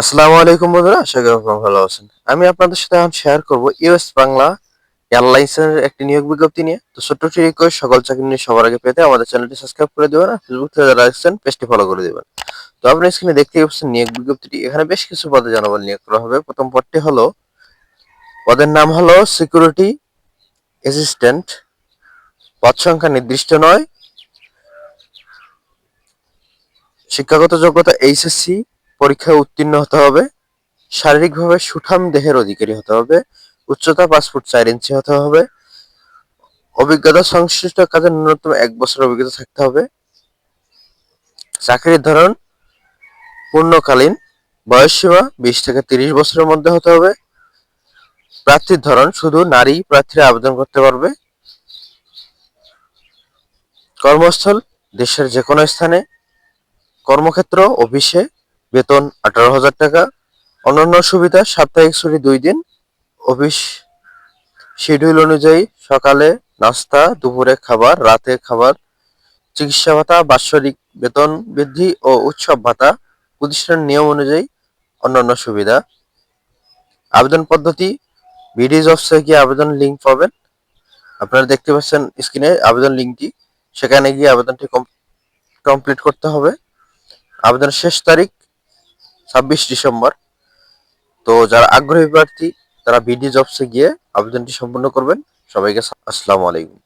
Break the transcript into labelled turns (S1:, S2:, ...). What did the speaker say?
S1: আসসালামু আলাইকুম বন্ধুরা, আশা করি আপনারা ভালো আছেন। আমি আপনাদের সাথে এখন শেয়ার করব ইউএস বাংলা এয়ারলাইন্সের একটি নিয়োগ বিজ্ঞপ্তি নিয়ে। তো ছোট্ট একটি রিকোয়েস্ট সকল চাকরি নিয়ে সবার আগে পেতে আমাদের চ্যানেলটি সাবস্ক্রাইব করে দেবেন আর ফেসবুক থেকে যারা আসছেন পেজটি ফলো করে দেবেন। তো আপনি স্ক্রিনে দেখতেই পাচ্ছেন নিয়োগ বিজ্ঞপ্তিটি। এখানে বেশ কিছু পদে জনবল নিয়োগ করা হবে। প্রথম পদটি হলো, পদের নাম হলো সিকিউরিটি অ্যাসিস্ট্যান্ট পদ সংখ্যা নির্দিষ্ট নয়। শিক্ষাগত যোগ্যতা এইচএসসি পরীক্ষায় উত্তীর্ণ হতে হবে। শারীরিকভাবে সুঠাম দেহের অধিকারী হতে হবে। উচ্চতা পাঁচ ফুট চার ইঞ্চি হতে হবে। অভিজ্ঞতা সংশ্লিষ্ট কাজে ন্যূনতম এক বছর অভিজ্ঞতা থাকতে হবে। চাকরির ধরন পূর্ণকালীন। বয়সসীমা বিশ থেকে তিরিশ বছরের মধ্যে হতে হবে। প্রার্থীর ধরন শুধু নারী প্রার্থীরা আবেদন করতে পারবে। কর্মস্থল দেশের যে কোনো স্থানে। কর্মক্ষেত্র, অফিসে বেতন আঠারো হাজার টাকা। অন্যান্য সুবিধা, সাপ্তাহিক ছুটি দুই দিন। অফিস শিডিউল অনুযায়ী সকালে নাস্তা, দুপুরে খাবার, রাতে খাবার, চিকিৎসা ভাতা, বাৎসরিক বেতন বৃদ্ধি ও উৎসব ভাতা, প্রতিষ্ঠানের নিয়ম অনুযায়ী অন্যান্য সুবিধা। আবেদন পদ্ধতি বিডিজ অফিসে গিয়ে আবেদন লিঙ্ক পাবেন। আপনারা দেখতে পাচ্ছেন স্ক্রিনে আবেদন লিঙ্কটি সেখানে গিয়ে আবেদনটি কমপ্লিট করতে হবে। আবেদনের শেষ তারিখ ছাব্বিশ ডিসেম্বর। তো যারা আগ্রহী প্রার্থী, তারা বিডি জবসে গিয়ে আবেদনটি সম্পূর্ণ করবেন। সবাইকে আসসালামু আলাইকুম।